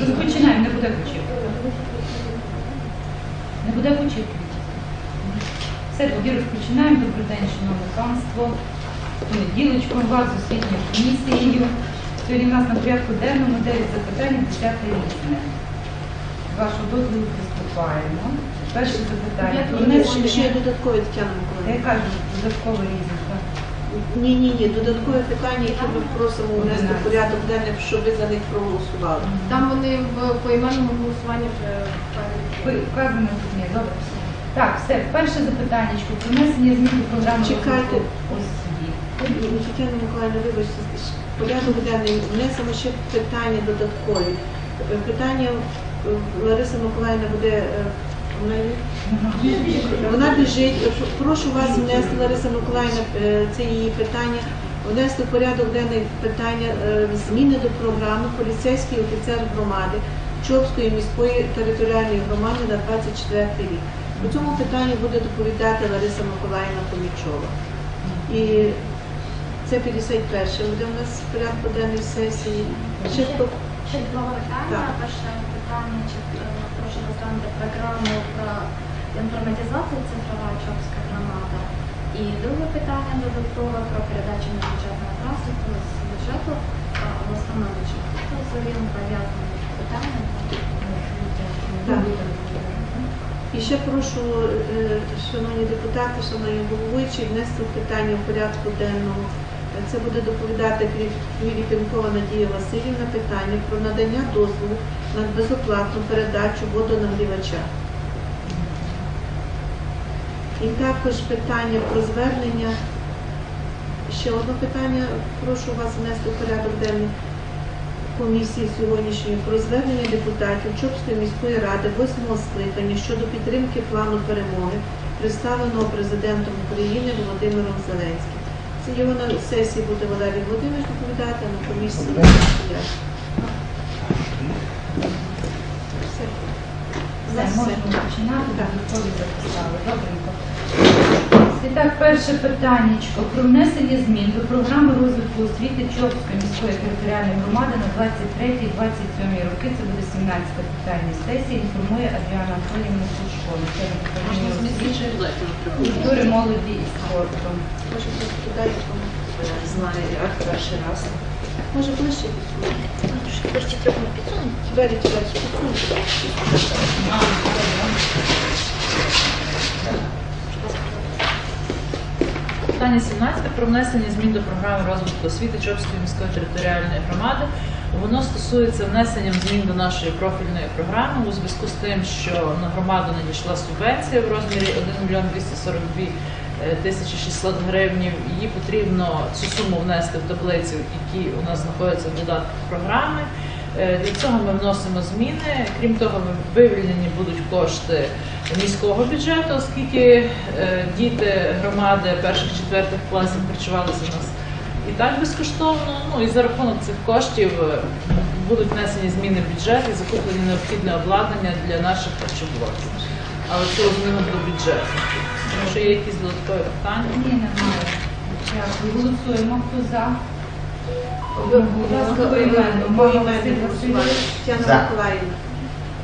Розпочинаємо, не буде початку. Не буде початку. Все, тоді розпочинаємо. Добрий день, шановне панство. Понеділочком вас з освітньою комісією. Сьогодні у нас на порядку денному 9 запитань, 10 різне. З вашого дозволу приступаємо. Перше запитання. Ще додаткові Тетяна Я Миколаївна. кажу, додаткове різне. Ні, ні, ні, додаткові питання, які ми просимо внести в порядок денний, щоб ви за них проголосували. Там вони в поіменному голосуванні вже вказано добре. Так, все, перше запитання. Про внесення змін до програми Чекайте. Тетяна Миколаївна, вибачте, порядок денний внесемо ще питання додаткові. Питання е, Лариса Миколаївна буде е, вона біжить. Прошу вас внести, Лариса Миколаївна, е, це її питання. Внести в порядок денний питання е, зміни до програми поліцейський офіцер громади Чопської міської територіальної громади на 24 рік. По цьому питанню буде доповідати Лариса Миколаївна Помічова. І це 51 буде у нас порядку денної сесії. Ще два питання. Питання, чи е, прошу розглянути програму про інформатизацію цифрова Чопська громада. І друге питання додаткове про передачу на бюджетного транспорту з бюджету е, обласного бюджету. Це взаємно пов'язані питання. І ще прошу, е, шановні депутати, шановні головуючі, внести питання в порядку денному. Це буде доповідати Квіліпінкова Надія Васильівна питання про надання дозволу на безоплатну передачу водонагрівача. І також питання про звернення. Ще одне питання, прошу вас внести в порядок денний комісії сьогоднішньої про звернення депутатів Чопської міської ради восьмого скликання щодо підтримки плану перемоги, представленого президентом України Володимиром Зеленським. Це його на сесії буде Валерій Володимирович доповідати, а на комісії я. Все. Все, можемо починати, Так. додаткові записали. Добренько. І так, перше питання про внесення змін до програми розвитку освіти Чопської міської територіальної громади на 23-27 роки. Це буде 17 питання сесії. Інформує Адріана Анатоліївна Сушко. Це управління освіти, культури, молоді і спорту. Може. Не знаю, як перший раз. Може, ближче Перші трохи підсунути. двері туди підсунути. Питання 17 про внесення змін до програми розвитку освіти Чопської міської територіальної громади. Воно стосується внесення змін до нашої профільної програми у зв'язку з тим, що на громаду надійшла субвенція в розмірі 1 мільйон 242 е, тисячі 600 гривень. Її потрібно цю суму внести в таблицю, які у нас знаходяться в додатках програми. Е, Для цього ми вносимо зміни. Крім того, вивільнені будуть кошти міського бюджету, оскільки е, діти громади перших четвертих класів харчувалися у нас і так безкоштовно. Ну і за рахунок цих коштів е, будуть внесені зміни в бюджет і закуплені необхідне обладнання для наших харчоблоків. Але це зміни до бюджету. Якщо є якісь додаткові питання. Ні, немає. Голосуємо. Хто за? Будь ласка, Поіменно. по Мама імену Василь Васильович. Тетяна За. Миколаївна.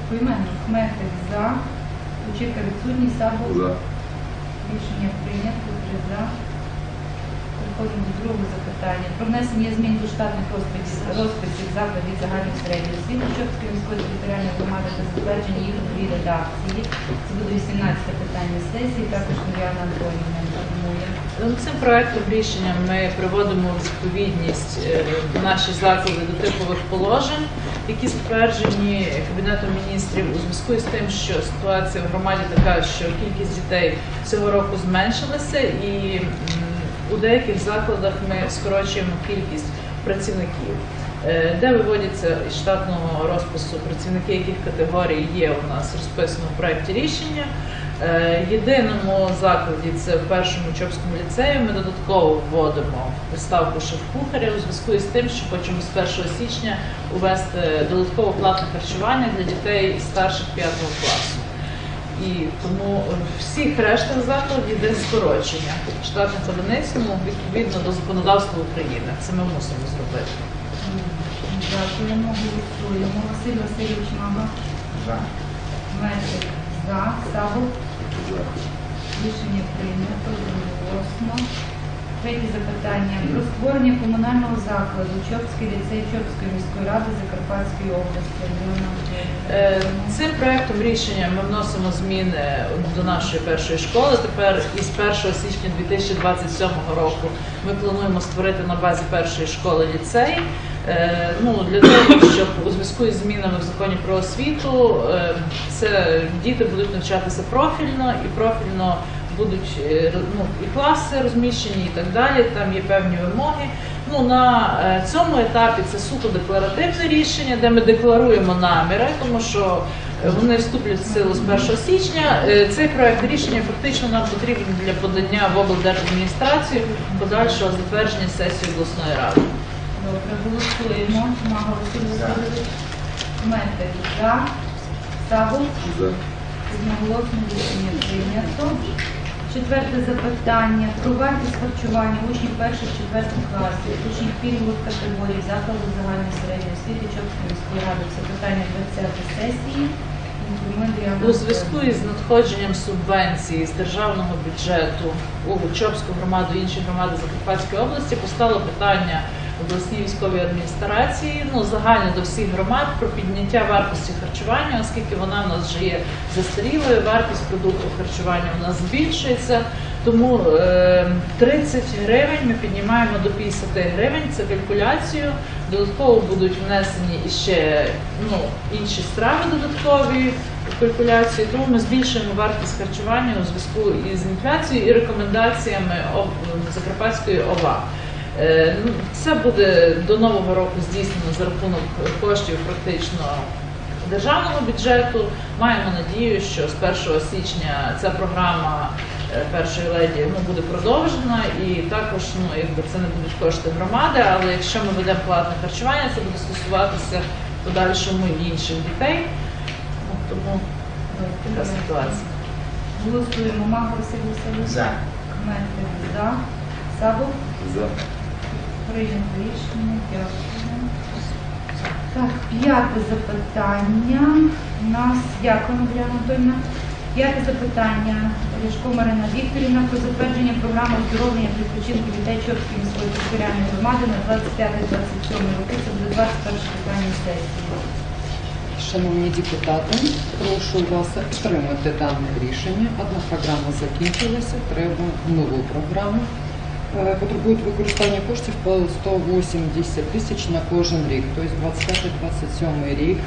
Поіменно. Хметик за. Кучерка відсутній. Сабов. Рішення прийнято. Три за. Переходимо до другого запитання. Про внесення змін до штатних розписів, розписів закладів загальної середньої освіти Чопської міської територіальної громади та затвердження їх новій редакції. Це буде 18 питання сесії. Також Мар'яна Антонівна інформує. Ну, Цим проектом рішення ми приводимо в відповідність е, наші заклади до типових положень, які затверджені Кабінетом міністрів у зв'язку з тим, що ситуація в громаді така, що кількість дітей цього року зменшилася, і у деяких закладах ми скорочуємо кількість працівників. Е, Де виводяться із штатного розпису працівники, яких категорій є у нас розписано в проєкті рішення. Е, Єдиному закладі це в першому Чопському ліцеї. Ми додатково вводимо ставку шеф-кухаря у зв'язку із тим, що хочемо з 1 січня увести додаткове платне харчування для дітей старших 5 класу. І тому в всіх рештах закладів йде скорочення штатних одиниць відповідно до законодавства України. Це ми мусимо зробити. Дякуємо, голосуємо. Василь Васильович Мама. За. Метик за. Саву. Рішення прийнято одноголосно. Третє запитання. Про створення комунального закладу Чопський ліцей Чопської міської ради Закарпатської області. Е. Цим проектом рішення ми вносимо зміни до нашої першої школи. Тепер із 1 січня 2027 року ми плануємо створити на базі першої школи ліцей. Е, Ну, для того, щоб у зв'язку із змінами в законі про освіту е, це діти будуть навчатися профільно і профільно будуть е, ну, і класи розміщені, і так далі. Там є певні вимоги. Ну на е, цьому етапі це суто декларативне рішення, де ми декларуємо наміри, тому що е, вони вступлять в силу з 1 січня. Цей проект рішення фактично нам потрібен для подання в облдержадміністрацію подальшого затвердження сесії обласної ради. Добре, голосуємо. Мага Василь. За. Саву. За. Одноголосно рішення прийнято. Четверте запитання. Про вартість харчування учнів перших четвертих класів, учнів пільгових категорій закладу загальної середньої освіти Чопської міської ради. Це питання 20 сесії. У зв'язку із надходженням субвенції з державного бюджету у Чопську громаду і інші громади Закарпатської області постало питання обласній військовій адміністрації, ну загально до всіх громад про підняття вартості харчування, оскільки вона в нас вже є застарілою, вартість продукту харчування у нас збільшується. Тому е, 30 гривень ми піднімаємо до 50 гривень. Це калькуляцію. Додатково будуть внесені іще ну, інші страви додаткові в калькуляцію. Тому ми збільшуємо вартість харчування у зв'язку із інфляцією і рекомендаціями Закарпатської ОВА. Е, ну, Це буде до нового року здійснено за рахунок коштів практично державного бюджету. Маємо надію, що з 1 січня ця програма е, першої леді ну, буде продовжена, і також ну, якби це не будуть кошти громади, але якщо ми ведемо платне харчування, це буде стосуватися в подальшому і інших дітей. Ну, тому така ситуація. Голосуємо. Мага Василь Васильович. За. Метик за. Саву. За. Прийнято рішення. Дякую. Так, п'яте запитання. У нас дякуємо, Мар'яна Анатольовна. П'яте запитання. Ляшко Марина Вікторівна про затвердження програми оздоровлення відпочинку дітей Чорської міської територіальної громади на 25-27 роки. Це буде 21 питання сесії. Шановні депутати, прошу вас підтримати дане рішення. Одна програма закінчилася, треба нову програму. Е, Потребують використання коштів по 180 тисяч на кожен рік, тобто 25-27 рік.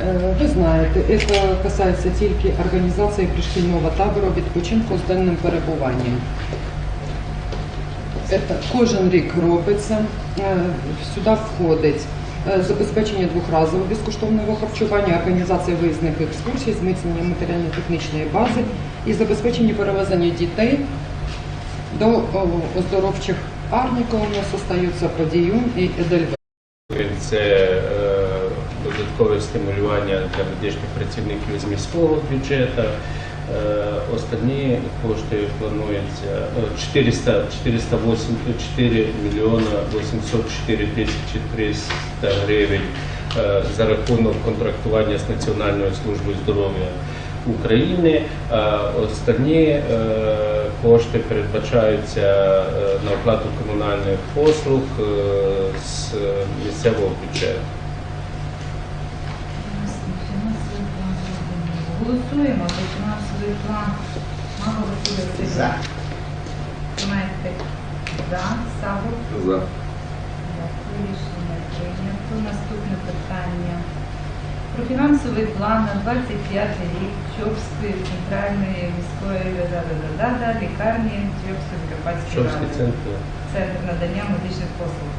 Е, Ви знаєте, це касається тільки організації пришкільного табору відпочинку з денним перебуванням. Це кожен рік робиться. Е, Сюди входить забезпечення двохразового безкоштовного харчування, організація виїзних екскурсій, зміцнення матеріально-технічної бази і забезпечення перевезення дітей до оздоровчих арніків. У нас остаються Подіюн і Едельве. Це е, додаткове стимулювання для медичних працівників з міського бюджету. Е, Останні кошти планується е, 400, 484 мільйона 804 тисячі 300 гривень е, за рахунок контрактування з Національною службою здоров'я України. Останні е, кошти передбачаються е, на оплату комунальних послуг е, з місцевого бюджету. Голосуємо за фінансовий план. Василь Васильович. За. Метик за. Саву. За. Дякую, рішення прийнято. Наступне питання. Про фінансовий план на 25 рік Чопської центральної міської да-да-да-да, лікарні Чопської Закарпатської Шовський ради. центр. Центр надання медичних послуг.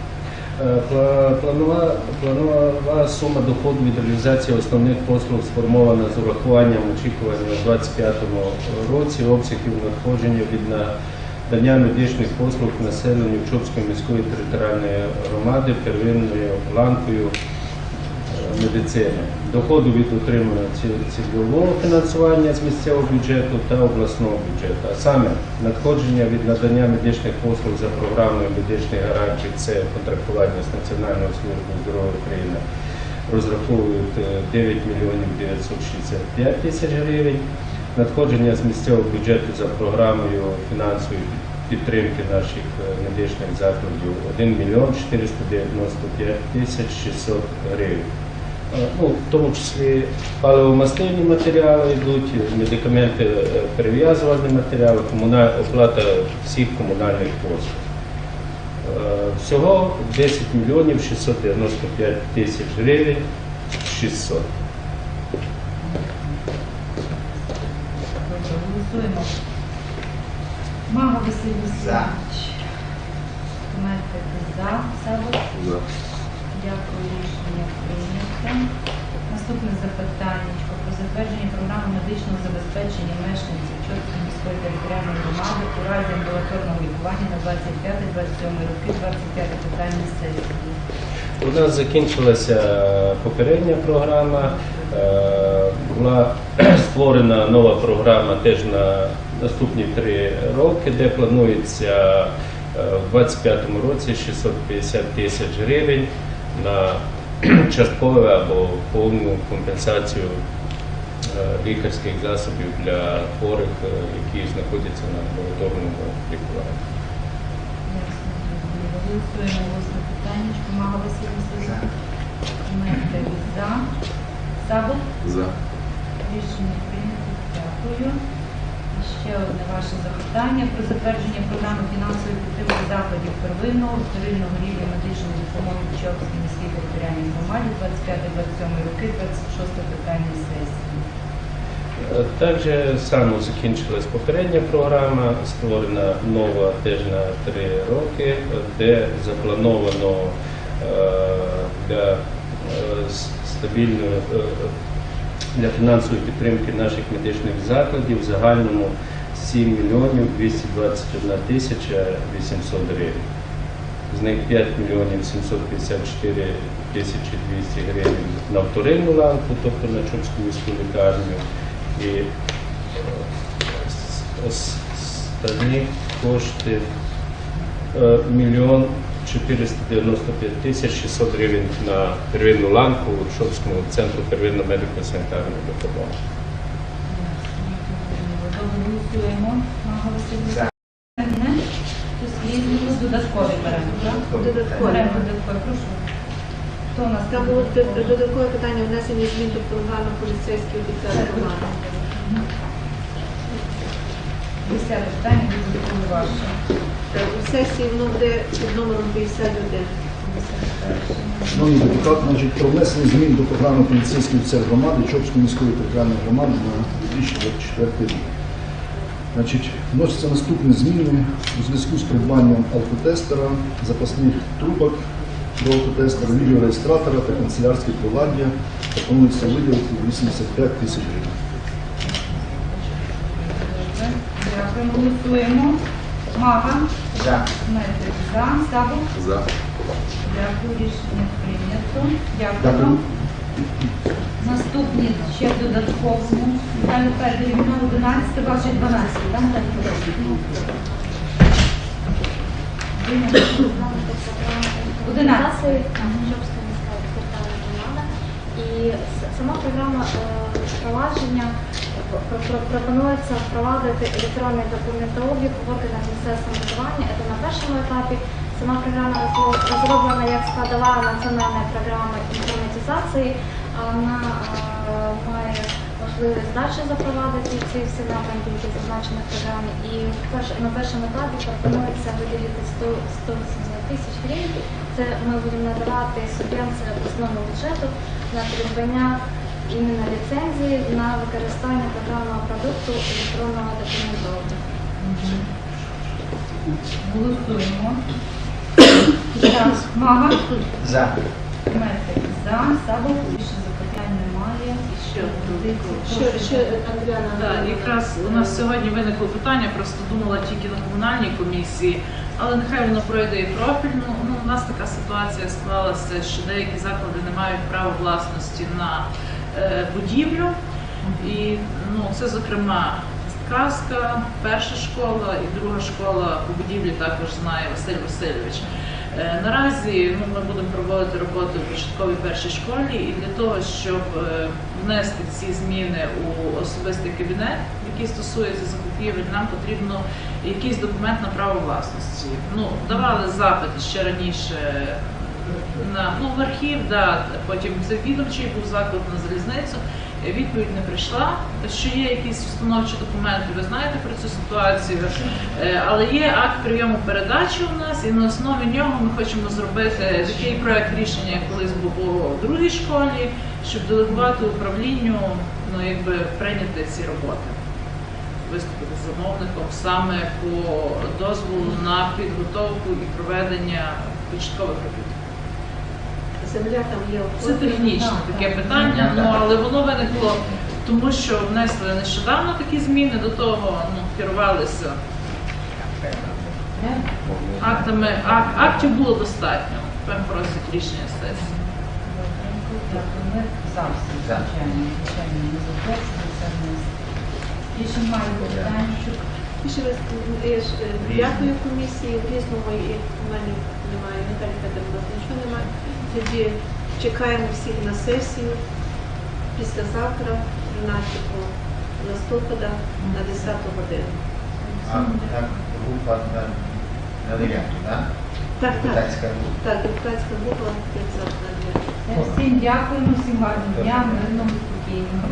Е, Планова, планова сума доходу від реалізації основних послуг сформована з урахуванням очікування у 2025 році обсягів надходження від надання медичних послуг населенню Чопської міської територіальної громади первинною ланкою медицини, доходу від отримання цільового фінансування з місцевого бюджету та обласного бюджету. А саме надходження від надання медичних послуг за програмою медичних гарантій це контрактування з Національною службою здоров'я України розраховують е, 9 мільйонів 965 тисяч гривень. Надходження з місцевого бюджету за програмою фінансової підтримки наших е, медичних закладів 1 мільйон 495 тисяч 600 гривень. Ну, в тому числі паливомастильні матеріали йдуть, медикаменти, е, перев'язувальні матеріали, комуна- оплата всіх комунальних послуг. Е, Всього 10 мільйонів 695 тисяч гривень 600. Добре, голосуємо. Мага Василь Васильович. Метик за. Савок. Дякую, рішення прийнято. Наступне запитання про затвердження програми медичного забезпечення мешканців Чорської міської територіальної громади у разі амбулаторного лікування на 25-27 роки, 25 питання сесії. У нас закінчилася попередня програма. Е, Була створена нова програма теж на наступні три роки, де планується е, в 2025 році 650 тисяч гривень на часткову або повну компенсацію е, лікарських засобів для хворих, е, які знаходяться на амбулаторному лікуванні. Голосуємо голосне питання. Мага Василь Васильович. Метик за. Савок. За. Рішення прийнято. Дякую. Ще одне ваше запитання про затвердження програми фінансової підтримки закладів первинного вторинного рівня медичної допомоги Чопській міській територіальній громаді 25-27 роки, 26 питання сесії. Е, Так же само закінчилась попередня програма, створена нова теж на три роки, де заплановано е, для е, стабільної для фінансової підтримки наших медичних закладів в загальному 7 мільйонів 221 тисяча 800 гривень. З них 5 мільйонів 754 тисячі 200 гривень на вторинну ланку, тобто на Чопську міську лікарню. І е, останні кошти е, мільйон 495 тисяч 600 гривень на первинну ланку у Шопському центру первинно медико-санітарної допомоги. Голосуємо. Там було додаткове питання внесення змін до програми поліцейських офіцер громади. Десяте питання, додаткові ваше. Е, У сесії воно буде під номером 51. Шановні депутати, значить, про внесення змін до програми поліцейської офіцер громади Чопської міської територіальної громади на 2024 рік. Значить, вносяться наступні зміни у зв'язку з придбанням алкотестера, запасних трубок до алкотестера, відеореєстратора та канцелярських приладдя. Пропонується виділити 85 тисяч гривень. Дякую. Голосуємо. Мага. За. Метрик за. Савок. За. Дякую. Рішення прийнято. Дякую. Дякую. Наступні ще в додатковому. Далі перший номер 11, ваше 12. Так, так, Чопська міська. І сама програма е, впровадження про- про- пропонується впровадити електронний документообіг в органах місцевого самоврядування. Це на першому етапі. Сама програма розроблена як складова національної програми інформатизації. Вона має можливість далі запровадити ці всі напрямки, які зазначені в програмі. І на першому етапі пропонується виділити 100 180 тисяч гривень. Це ми будемо надавати субвенцію обласному бюджету на придбання іменно ліцензії на використання програмного продукту електронного документового. Голосуємо. Так, Мага. За. Метрик за. Савок. Більше запитань немає. Ще Позиції. Ще, Андріана. Так, якраз у нас сьогодні виникло питання, просто думала тільки на комунальній комісії. але нехай воно пройде і профільно. Ну, у нас така ситуація склалася, що деякі заклади не мають права власності на будівлю. І ну, це, зокрема, казка, перша школа і друга школа по будівлі також знає Василь Васильович. Е, Наразі ну, ми будемо проводити роботу в початковій першій школі, і для того, щоб е, внести ці зміни у особистий кабінет, який стосується закупівель, нам потрібно якийсь документ на право власності. Ну, давали запит ще раніше на архів, да, потім це відомчий був заклик на залізницю. Е, Відповідь не прийшла, що є якісь установчі документи, ви знаєте про цю ситуацію, Е, але є акт прийому передачі у нас, і на основі нього ми хочемо зробити такий проект рішення, як колись був у другій школі, щоб делегувати управлінню, ну якби прийняти ці роботи, виступити з замовником саме по дозволу на підготовку і проведення початкових робіт. Земля там є Це технічне таке питання, ну але воно виникло тому, що внесли нещодавно такі зміни, до того ну, керувалися актами, ак- актів було достатньо. Тепер просять рішення сесії. Дякую. Ми за всі, звичайно, звичайно, не не більше немає питань, що Ще раз я ж, е, дякую комісії. В різному і в мене немає, Наталі Федорівна, нічого немає. Тоді чекаємо всіх на сесію післязавтра, 13 листопада на 10 годину. А, так, група на, на 9, так? Так, так. Депутатська група. Так, депутатська група 30 на 9. всім дякуємо, всім гарного дня, мирного, спокійного.